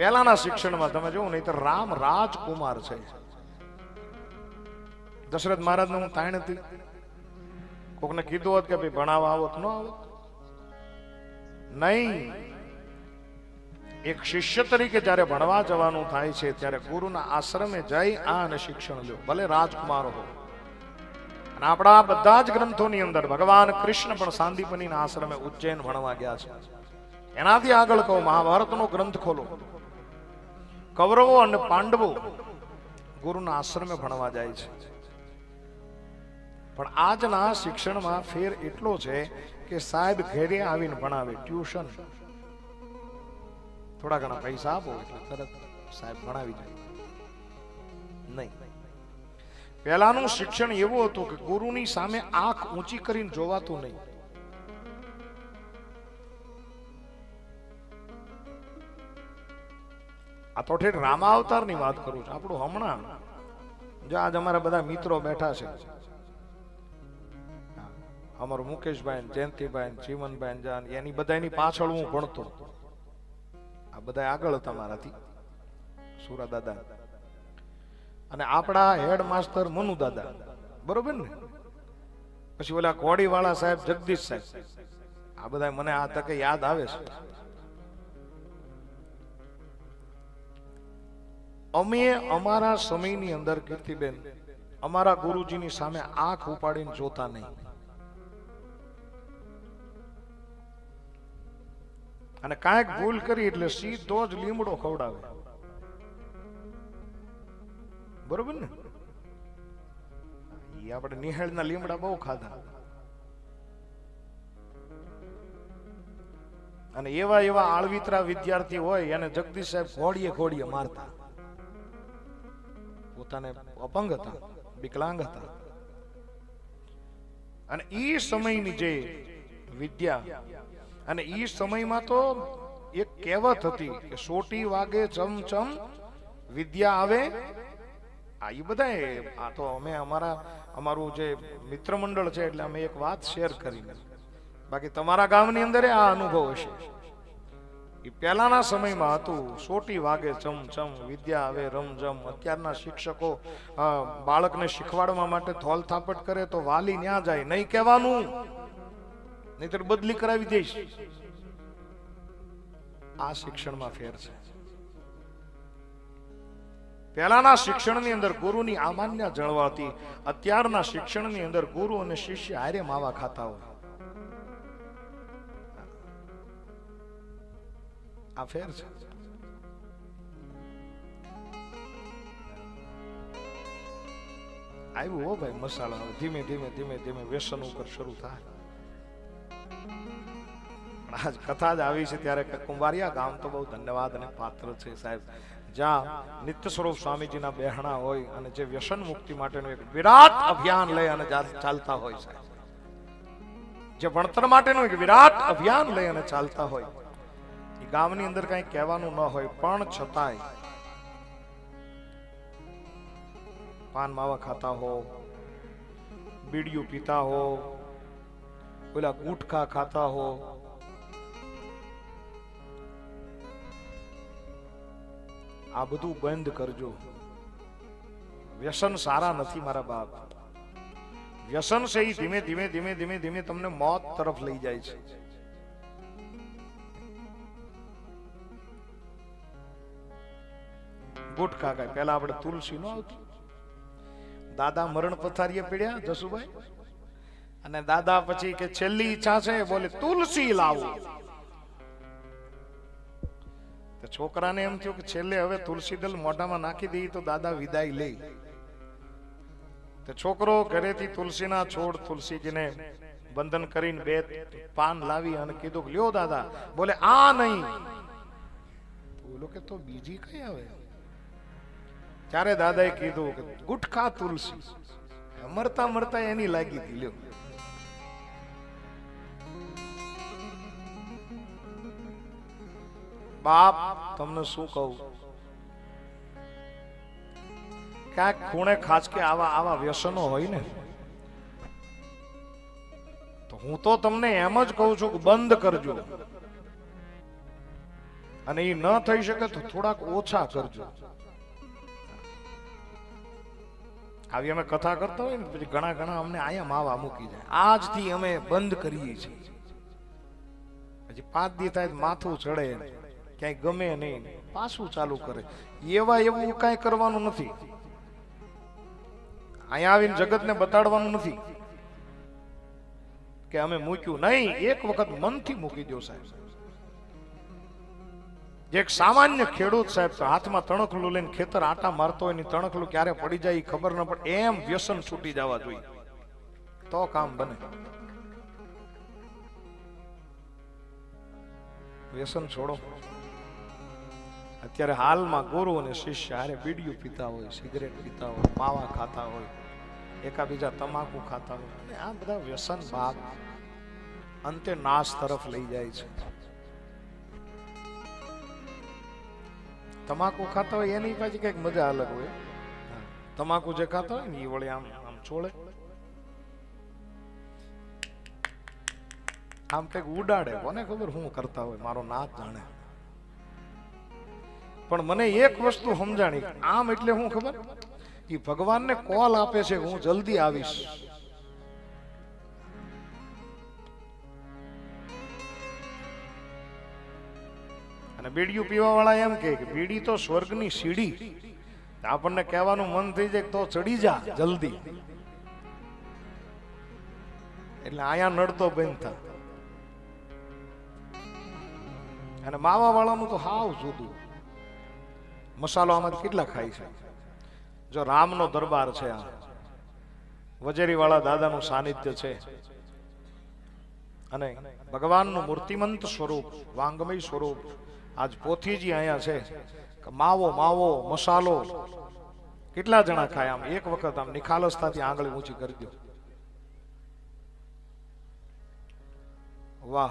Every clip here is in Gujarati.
પહેલાના શિક્ષણમાં તમે જોવો નહીં તો રામ રાજકુમાર છે. દશરથ મહારાજને હું તાણ હતી. કોકને કીધું હોત કે ભાઈ ભણાવવા આવત ન આવત નહીં. એક શિષ્ય તરીકે જ્યારે ભણવા જવાનું થાય છે, ત્યારે ગુરુના આશ્રમે જઈ આ અને શિક્ષણ લો ભલે રાજકુમાર હો. અને આપણા બધા જ ગ્રંથોની અંદર ભગવાન કૃષ્ણ પણ સાંદીપનીના આશ્રમે ઉજ્જૈન ભણવા ગયા છે. એનાથી આગળ કહો, મહાભારતનો ગ્રંથ ખોલો. કૌરવો અને પાંડવો ગુરુના આશ્રમે ભણવા જાય છે. પણ આજના શિક્ષણમાં ફેર એટલો છે કે સાહેબ ઘેરે આવીને ભણાવે, ટ્યુશન. થોડા ઘણા પૈસા આપો એટલે તરત સાહેબ ભણાવી જાય. નહીં. પહેલાનું શિક્ષણ એવું હતું કે ગુરુની સામે આંખ ઊંચી કરીને જોવાતું નહીં. આ તો ઠેઠ રામા અવતારની વાત કરું છું, આપણું હમણાં. જો આજ અમારા બધા મિત્રો બેઠા છે. અમારું મુકેશભાઈ જયંતિભાઈ જીવનભાઈ જાન, એની બધાની પાછળ હું ભણતો. આ બધા આગળ હતા મારાથી, સુરા દાદા. અને આપણા હેડ માસ્ટર મનુ દાદા. બરોબર ને? પછી ઓલા કોડી વાળા સાહેબ, જગદીશ સાહેબ. આ બધા મને આ તકે યાદ આવે છે. અમે અમારા સમયની અંદર કીર્તિબેન, અમારા ગુરુજીની સામે આંખ ઉપાડીને જોતા નહીં. અને કાંઈક ભૂલ કરી એટલે સીધો જ લીમડો ખવડાવે. બરોબર ને? ઈ આપણે નિહાળના લીમડા બહુ ખાધા. અને એવા એવા આળવિતરા વિદ્યાર્થી હોય એને જગદીશ સાહેબ ઘોડીએ ઘોડીએ મારતા. પોતાને અપંગ હતા વિકલાંગ હતા અને એ સમયની જે વિદ્યા, અને એ સમયમાં તો એક કહેવત હતી કે સોટી વાગે ચમચમ વિદ્યા આવે. આ એ બધાય આ તો અમે અમારા, અમારું જે મિત્ર મંડળ છે એટલે અમે એક વાત શેર કરી બાકી તમારા ગામની અંદર આ અનુભવ હશે. એ પહેલાના સમયમાં હતું. સોટી વાગે ચમચમ વિદ્યા આવે રમઝમ અત્યારના શિક્ષકો બાળકને શીખવાડવા માટે થોલ થાપટ કરે તો વાલી ન્યા જાય. નહીં કહેવાનું. નહીતર બદલી કરાવી દઈશ. આ શિક્ષણમાં ફેર છે. પહેલાના શિક્ષણની અંદર ગુરુની આમાન્ય જળવાતી. અત્યારના શિક્ષણની અંદર ગુરુ અને શિષ્ય હારે માવા ખાતા હોય. આ ફેર છે આવ્યું હો ભાઈ મસાલા. ધીમે ધીમે ધીમે ધીમે વ્યસન ઉપર શરૂ થાય. આજ કથા જ આવી છે ત્યારે કુંવારિયા ગામ તો બહુ ધન્યવાદ અને પાત્ર છે સાહેબ. જ્યાં નિત્ય સ્વરૂપ સ્વામીજીના બહેણા હોય અને જે વ્યસન મુક્તિ માટેનું એક વિરાટ અભિયાન લઈ અને ચાલતા હોય સાહેબ. જે ભણતર માટેનું એક વિરાટ અભિયાન લઈ અને ચાલતા હોય. ગામની અંદર કઈ કહેવાનું ન હોય, પણ છતાંય. પાન માવા ખાતા હો, બીડીયું પીતા હો પેલા ગુટખા ખાતા હો. આ બધું બંધ કરજો. વ્યસન સારા નથી મારા બાપ. વ્યસન છે એ ધીમે ધીમે ધીમે ધીમે ધીમે તમને મોત તરફ લઈ જાય છે. ગુટખા ખાય પેલા આપણે તુલસી નો આવતી દાદા મરણ પથારીએ પીડ્યા જસુભાઈ. અને દાદા પછી કે છેલ્લી ઈચ્છા છે બોલે, તુલસી લાવો. છોકરાને એમ થયું કે છેલ્લે હવે તુલસી દલ મોઢામાં નાખી દઈએ તો દાદા વિદાય લે. તો છોકરો ઘરેથી તુલસીના છોડ તુલસીજીને બંધન કરીને બે પાન લાવી અને કીધું કે, લ્યો દાદા. બોલે, આ નહીં. બોલો કે, તો બીજી કઈ આવે? ત્યારે દાદાએ કીધું કે ગુટખા તુલસી. મરતા મરતા એની લાગી હતી, લ્યો. બાપ, તમને શું કહું? ક્યાંક ખૂણે ખાસ કે આવા આવા વ્યસનો હોય ને, તો હું તો તમને એમ જ કહું છું કે બંધ કરજો. અને એ ન થઈ શકે તો થોડાક ઓછા કરજો. આવી અમે કથા કરતા હોય ને, પછી ઘણા ઘણા અમને અહીંયા માવા મૂકી જાય. આજથી અમે બંધ કરીએ છીએ. પછી પાંચ દી થાય માથું ચડે ક્યાંય ગમે નહીં પાછું ચાલુ કરે. એવા એવું કાંઈ કરવાનું નથી. અહીંયા આવીને જગતને બતાડવાનું નથી. કે અમે મૂક્યું નહીં, એક વખત મનથી મૂકી દો સાહેબ. જે એક સામાન્ય ખેડૂત સાહેબ હાથમાં તણખલું લઈને ખેતર આટા મારતો હોય તણકલું ક્યારે પડી જાય ખબર ન પડે. એમ વ્યસન છૂટી જવા જોઈએ. તો કામ બને. વ્યસન છોડો. અત્યારે હાલમાં ગુરુ અને શિષ્ય હારે બીડીયું પીતા હોય, સિગરેટ પીતા હોય, માવા ખાતા હોય, એકાબીજા તમાકુ ખાતા હોય. આ બધા વ્યસન ભાગ અંતે નાશ તરફ લઈ જાય છે. તમાકુ ખાતા હોય એની પાછી કંઈક મજા અલગ હોય. તમાકુ જે ખાતા હોય ને એ વળી આમ આમ છોડે. આમ કંઈક ઉડાડે, કોને ખબર હું કરતા હોય, મારો નાથ જાણે. પણ મને એક વસ્તુ સમજાણી, આમ એટલે હું ખબર? કે ભગવાનને કોલ આપે છે હું જલ્દી આવીશ. બીડીયું પીવા વાળા એમ કે બીડી તો સ્વર્ગની સીડી. આપણને કહેવાનું મન થઈ જાય તો ચડી જા જલ્દી. એટલે આયા નડતો બંધ થતો અને માવા વાળાનું તો હાવ જુદું. મસાલો આમાંથી કેટલા ખાય છે? જો રામનો દરબાર છે આ. વજેરી વાળા દાદાનું સાનિધ્ય છે. અને ભગવાનનું મૂર્તિમંત સ્વરૂપ, વાંગમય સ્વરૂપ આજ પોથીજી અહીંયા છે માવો માવો, મસાલો. કેટલા જણા ખાય આમ? એક વખત આમ નિખાલસતાથી આંગળી ઊંચી કરી દો. વાહ,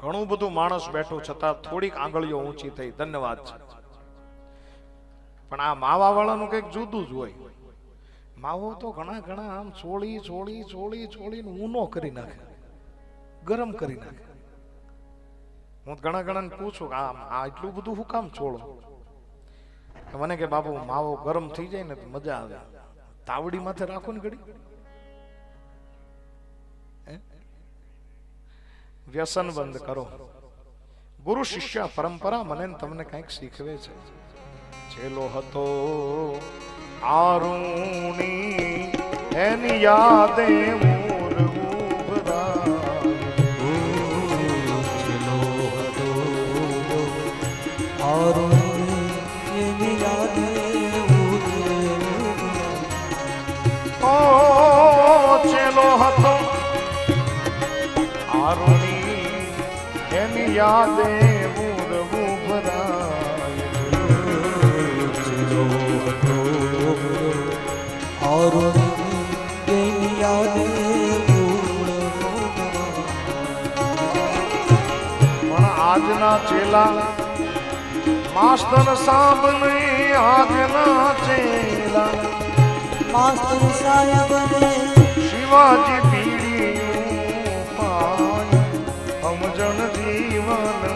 ઘણું બધું માણસ બેઠું છતાં થોડીક આંગળીઓ ઊંચી થઈ. ધન્યવાદ છે. પણ આ માવા વાળાનું કંઈક જુદું જ હોય. માવો તો ઘણા ઘણા આમ છોળી ચોળી ચોળી, ચોળીને ઊનો કરી નાખે. ગરમ કરી નાખે. હું ઘણા ઘણા પૂછું કે આમ, આ એટલું બધું હું કામ છોડો? મને કે બાપુ માવો ગરમ થઈ જાય ને તો મજા આવે. તાવડી માથે રાખો ને ઘડી. વ્યસન બંધ કરો. ગુરુ શિષ્ય પરંપરા મને તમને કંઈક શીખવે છે. છેલો હતો આરુણી, એની યાદે મોર યાદે મોર ઉભરાય. પણ આજના ચેલા માસ્તર સાહેબ નહીં આજના ચેલા માસ્તર સાહેબ શિવાજી સમજણ જીવન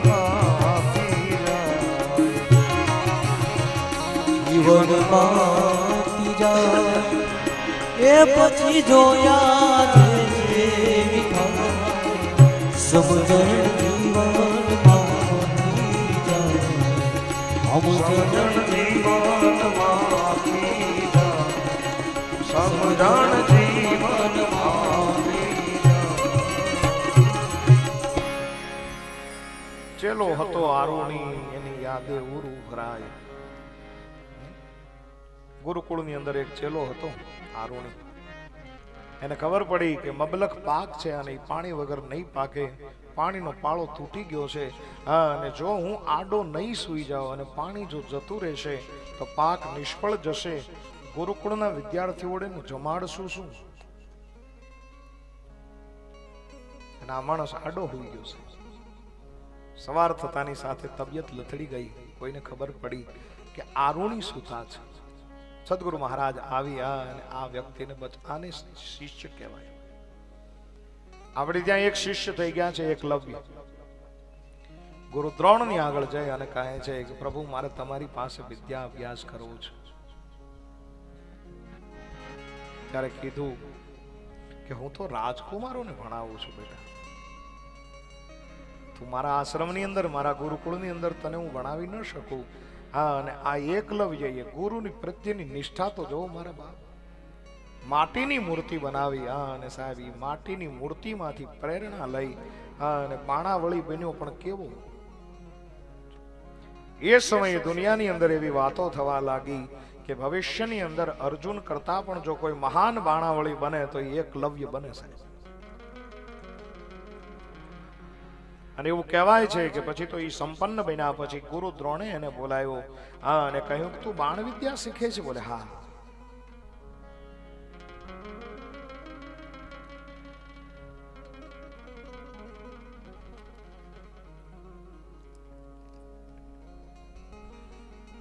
જીવન માતી એ પછી જોયા સમજણ ચેલો હતો આરુણી, એની યાદે ઉરુ ભરાય. ગુરુકુળની અંદર એક ચેલો હતો, આરુણી. એને ખબર પડી કે મબલખ પાક છે અને પાણી વગર નહીં પાકે, પાણીનો પાળો તૂટી ગયો છે. હા, અને જો હું આડો નહીં સૂઈ જાઉં અને પાણી જો જતું રહેશે, તો પાક નિષ્ફળ જશે. ગુરુકુળના વિદ્યાર્થીઓને જમાડશું શું? અને આ માણસ આડો હોઈ ગયો છે. સવાર થતાની સાથે તબિયત લથડી ગઈ. કોઈને ખબર પડી કે આરુણી સુતા છે. સદગુરુ મહારાજ આવ્યા અને આ વ્યક્તિને આને શિષ્ય કહેવાય. આપણે ત્યાં એક શિષ્ય થઈ ગયા છે એકલવ્ય ગુરુ દ્રોણની આગળ જઈ અને કહે છે કે પ્રભુ, મારે તમારી પાસે વિદ્યા અભ્યાસ કરવો છે. ત્યારે કીધું કે હું તો રાજકુમારોને ભણાવું છું બેટા. તું મારા આશ્રમની અંદર, મારા ગુરુકુળની અંદર તને હું ભણાવી ન શકું. હા, અને આ એકલવ્ય એ ગુરુની પ્રત્યેની નિષ્ઠા તો જોવો મારા બાપ. માટીની મૂર્તિ બનાવી, હા, અને સાહેબ એ માટીની મૂર્તિમાંથી પ્રેરણા લઈ, હા, અને બાણાવળી બન્યો, પણ કેવો? એ સમયે દુનિયાની અંદર એવી વાતો થવા લાગી કે ભવિષ્યની અંદર અર્જુન કરતા પણ જો કોઈ મહાન બાણાવળી બને, તો એકલવ્ય બને, સાહેબ. અને એવું કહેવાય છે કે પછી તો એ સંપન્ન બન્યા પછી ગુરુ દ્રોણે એને બોલાવ્યો હા, અને કહ્યું કે તું બાણ વિદ્યા શીખે છે? બોલે, હા.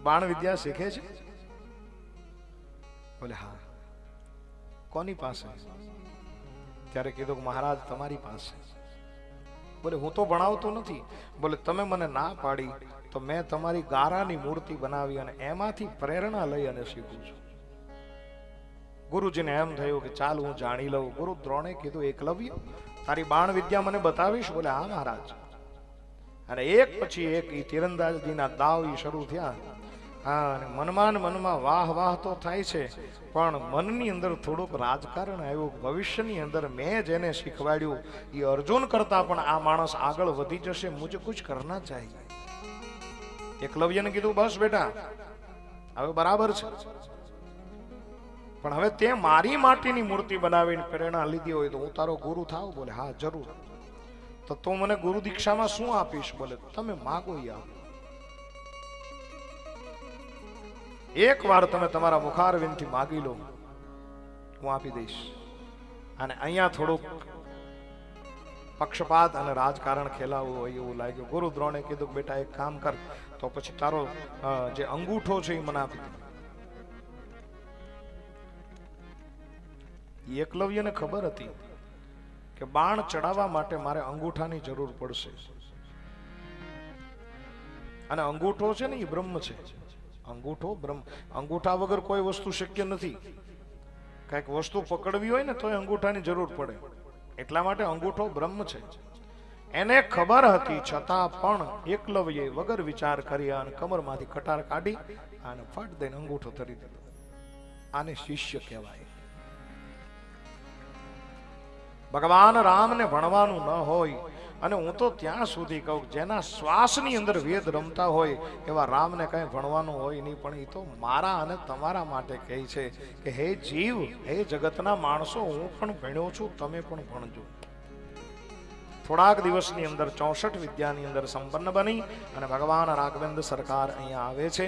બાણ વિદ્યા શીખે છે? બોલે, હા. કોની પાસે? ત્યારે કીધું કે મહારાજ તમારી પાસે. બોલે, હું તો ભણાવતો નથી. બોલે, તમે મને ના પાડી, તો મેં તમારી ગારાની મૂર્તિ બનાવી અને એમાંથી પ્રેરણા લઈ અને શીખું છું. ગુરુજીને એમ થયું કે, ચાલ, હું જાણી લઉં. ગુરુ દ્રોણે કીધું એકલવ્ય તારી બાણ વિદ્યા મને બતાવીશ? બોલે, હા, મહારાજ. અને એક પછી એક ઈ તીરંદાજીના દાવ શરૂ થયા. હા, અને મનમાં મનમાં વાહ વાહ તો થાય છે, પણ મનની અંદર થોડુંક રાજકારણ આવ્યું, ભવિષ્યની અંદર મેં જેને શીખવાડ્યું એ અર્જુન કરતા પણ આ માણસ આગળ વધી જશે, મુજે કુછ કરના ચાહીએ એકલવ્યને કીધું, બસ બેટા, હવે બરાબર છે. પણ હવે તે મારી માટીની મૂર્તિ બનાવીને પ્રેરણા લીધી હોય તો હું તારો ગુરુ થાવ? બોલે, હા, જરૂર. તો તું મને ગુરુ દીક્ષામાં શું આપીશ? બોલે, તમે માગો ઈ આપો. એક વાર તમે તમારા મુખારવિંદથી માગી લો, હું આપી દઈશ. અને અહીંયા થોડુંક પક્ષપાત અને રાજકારણ ખેલાવવું હોય એવું લાગ્યું. ગુરુ દ્રોણે કીધું બેટા, એક કામ કર, તો પછી તારો જે અંગૂઠો છે એ મને આપી એકલવ્યને ખબર હતી કે બાણ ચડાવવા માટે મારે અંગૂઠાની જરૂર પડશે. અને અંગૂઠો છે ને એ બ્રહ્મ છે. અંગૂઠો, બ્રહ્મ, અંગૂઠા વગર કોઈ વસ્તુ શક્ય નથી. કંઈક વસ્તુ પકડવી હોય ને તોય અંગૂઠાની જરૂર પડે. એટલા માટે અંગૂઠો બ્રહ્મ છે. એને ખબર હતી, છતાં પણ એકલવ્યે વગર વિચાર કરી અને કમરમાંથી કટાર કાઢી અને ફટ દઈને અંગૂઠો ધરી દીધો. આને શિષ્ય કહેવાય. ભગવાન રામને ભણવાનું ન હોય અને હું તો ત્યાં સુધી કહું જેના શ્વાસની અંદર વેદ રમતા હોય, એવા રામને કંઈ ભણવાનું હોય નહીં, પણ એ તો મારા અને તમારા માટે કહે છે કે, હે જીવ, હે જગતના માણસો, હું પણ ભણ્યો છું, તમે પણ ભણજો. થોડાક દિવસની અંદર ચોસઠ વિદ્યાની અંદર સંપન્ન બની અને ભગવાન રાઘવેન્દ્ર સરકાર અહીંયા આવે છે.